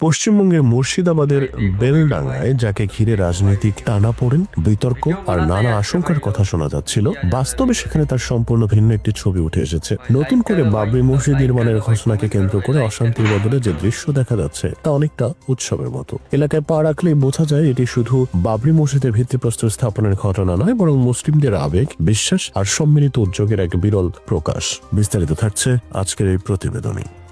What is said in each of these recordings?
পশ্চিমবঙ্গের মুর্শিদাবাদের বেলডাঙ্গায় যাকে ঘিরে রাজনৈতিক টানাপোড়েন বিতর্ক আর নানা আশঙ্কার কথা শোনা যাচ্ছিল বাস্তবে সেখানে তার সম্পূর্ণ ভিন্ন একটি ছবি উঠে এসেছে। নতুন করে বাবরি মসজিদ নির্মাণের ঘোষণাকে কেন্দ্র করে অশান্তির বদলে যে দৃশ্য দেখা যাচ্ছে তা অনেকটা উৎসবের মতো। এলাকায় পা রাখলেই বোঝা যায় এটি শুধু বাবরি মসজিদের ভিত্তিপ্রস্তর স্থাপনের ঘটনা নয় বরং মুসলিমদের আবেগ বিশ্বাস আর সম্মিলিত উদ্যোগের এক বিরল প্রকাশ। বিস্তারিত থাকছে আজকের এই প্রতিবেদনে।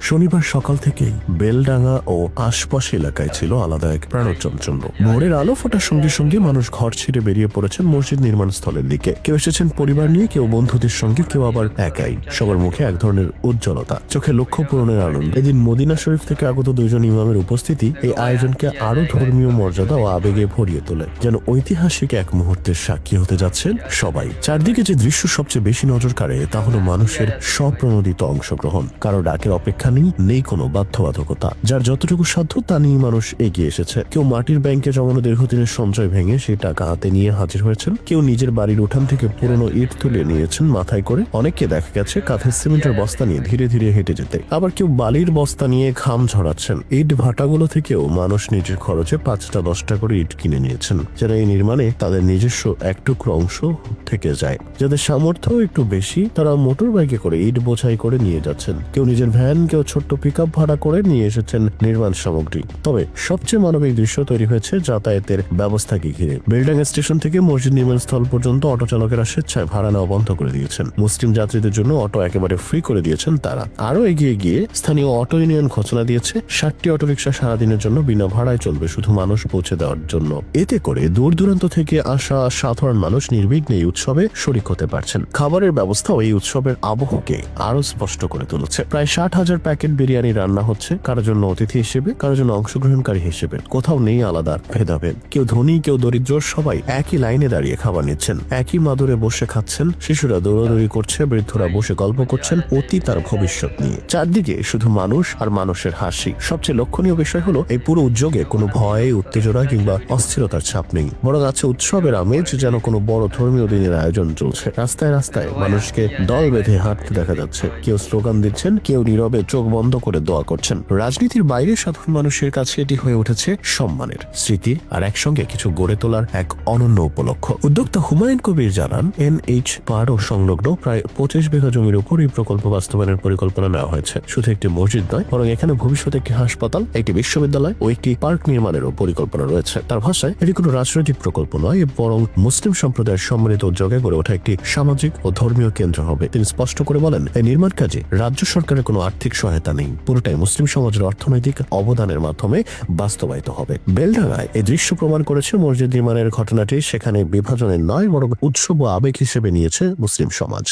শনিবার সকাল থেকেই বেলডাঙ্গা ও আশপাশ এলাকায় ছিল আলাদা এক প্রাণচঞ্চল্য। ভোরের আলো ফোটার সঙ্গে সঙ্গে মানুষ ঘর ছেড়ে বেরিয়ে পড়েছেন মসজিদ নির্মাণ স্থলের দিকে। কেউ এসেছেন পরিবার নিয়ে, কেউ বন্ধুদের সঙ্গে, কেউ আবার একাই। সবার মুখে এক ধরনের উজ্জ্বলতা, চোখে লক্ষ্য পূরণের আনন্দ। এদিন মদিনা শরীফ থেকে আগত দুজন ইমামের উপস্থিতি এই আয়োজনকে আরও ধর্মীয় মর্যাদা ও আবেগে ভরিয়ে তোলে। যেন ঐতিহাসিক এক মুহূর্তের সাক্ষী হতে যাচ্ছেন সবাই। চারদিকে যে দৃশ্য সবচেয়ে বেশি নজর কাড়ে, তা হলো মানুষের স্বপ্রণোদিত অংশগ্রহণ। কারও ডাকের অপেক্ষা নেই নেই কোনো বাধ্যবাধকতা। যার যতটুকু সাধ্য তা নিয়ে মানুষ এগিয়ে এসেছে। কেউ মাটির ব্যাংকে জমানো দীর্ঘদিনের সঞ্চয় ভেঙে সেই টাকা হাতে নিয়ে হাজির হয়েছেন। কেউ নিজের বাড়ির উঠান থেকে পুরনো ইট তুলে নিয়েছেন মাথায় করে। অনেককে দেখা গেছে কাঁথের সিমেন্টের বস্তা নিয়ে ধীরে ধীরে হেঁটে যেতে। আবার কেউ বালির বস্তা নিয়ে খাম ঝরাচ্ছেন। ইট ভাটাগুলো থেকেও মানুষ নিজের খরচে পাঁচটা, দশটা করে ইট কিনে নিয়েছেন যারা এই নির্মাণে তাদের নিজস্ব এক টুকরো অংশ থেকে যায়। যাদের সামর্থ্য একটু বেশি, তারা মোটর বাইকে করে ইট বোঝাই করে নিয়ে যাচ্ছেন। কেউ নিজের ভ্যান কেউ ছোট্ট পিক ভাড়া করে নিয়ে এসেছেন নির্মাণ সামগ্রী। তবে সবচেয়ে মানবিক দৃশ্য তৈরি হয়েছে যাতায়াতের ব্যবস্থাকে ঘিরে। বিল্ডিং স্টেশন থেকে মসজিদ নির্মাণ স্থল পর্যন্ত অটো চালকেরা স্বেচ্ছায় ভাড়া নেওয়া বন্ধ করে দিয়েছেন। মুসলিম যাত্রীদের জন্য অটো একেবারে ফ্রি করে দিয়েছেন তারা। আরও এগিয়ে গিয়ে স্থানীয় অটো ইউনিয়ন ঘোষণা দিয়েছে, ষাটটি অটোরিকশা সারাদিনের জন্য বিনা ভাড়ায় চলবে শুধু মানুষ পৌঁছে দেওয়ার জন্য। এতে করে দূর দূরান্ত থেকে আসা সাধারণ মানুষ নির্বিঘ্নে এই উৎসবে শরিক হতে পারছেন। খাবারের ব্যবস্থাও এই উৎসবের আবহকে আরও স্পষ্ট করে তুলেছে। প্রায় ষাট হাজার প্যাকেট বিরিয়ানি রান্না হচ্ছে। কারোর জন্য অতিথি হিসেবে, কারোর জন্য অংশগ্রহণকারী হিসেবে। কোথাও নেই আলাদা ভেদাভেদ। কেউ ধনী, কেউ দরিদ্র, সবাই একই লাইনে দাঁড়িয়ে খাবার নিচ্ছেন। একই মাদুরে বসে খাচ্ছেন। শিশুরা দৌড়াদৌড়ি করছে, বৃদ্ধরা বসে গল্প করছেন। অতি তার ভবিষ্যৎ নিয়ে। চারদিকে শুধু মানুষ আর মানুষের হাসি। সবচেয়ে লক্ষণীয় বিষয় হলো, এই পুরো উদ্যোগে কোনো ভয়, উত্তেজনা কিংবা অস্থিরতার ছাপ নেই। বরং আছে উৎসবের আমেজ যেন কোনো বড় ধর্মীয় দিনের আয়োজন চলছে। রাস্তায় রাস্তায় মানুষকে দল বেঁধে হাঁটতে দেখা যাচ্ছে। কেউ স্লোগান দিচ্ছেন, কেউ নীরবে চোখ বন্ধ করে দোয়া করছেন। রাজনীতির বাইরে সাধারণ মানুষের কাছে এটি হয়ে উঠেছে সম্মানের স্মৃতি আর একসঙ্গে কিছু গড়ে তোলার এক অনন্য উপলক্ষ। উদ্যোক্তা হুমায়ুন কবির জানান, এনএইচ পার ও সংলগ্ন প্রায় পঁচিশ বিঘা জমির উপর এই প্রকল্প বাস্তবায়নের পরিকল্পনা নেওয়া হয়েছে। শুধু একটি মসজিদ নয়, বরং এখানে ভবিষ্যতে একটি হাসপাতাল, একটি বিশ্ববিদ্যালয় ও একটি পার্ক নির্মাণেরও পরিকল্পনা রয়েছে। তার ভাষায়, এটি কোনো রাজনৈতিক প্রকল্প নয় বরং মুসলিম সম্প্রদায়ের সম্মিলিত উদ্যোগে গড়ে ওঠা একটি সামাজিক ও ধর্মীয় কেন্দ্র হবে। তিনি স্পষ্ট করে বলেন এই নির্মাণ কাজে রাজ্য সরকারের কোনো আর্থিক সহায়তা নেই। পুরোটাই মুসলিম সমাজের অর্থনৈতিক অবদানের মাধ্যমে বাস্তবায়িত হবে। বেলডাঙায় এই দৃশ্য প্রমাণ করেছে মসজিদ নির্মাণের ঘটনাটি। সেখানে বিভাজনের নয়, বরং উৎসব ও আবেগ হিসেবে নিয়েছে মুসলিম সমাজ।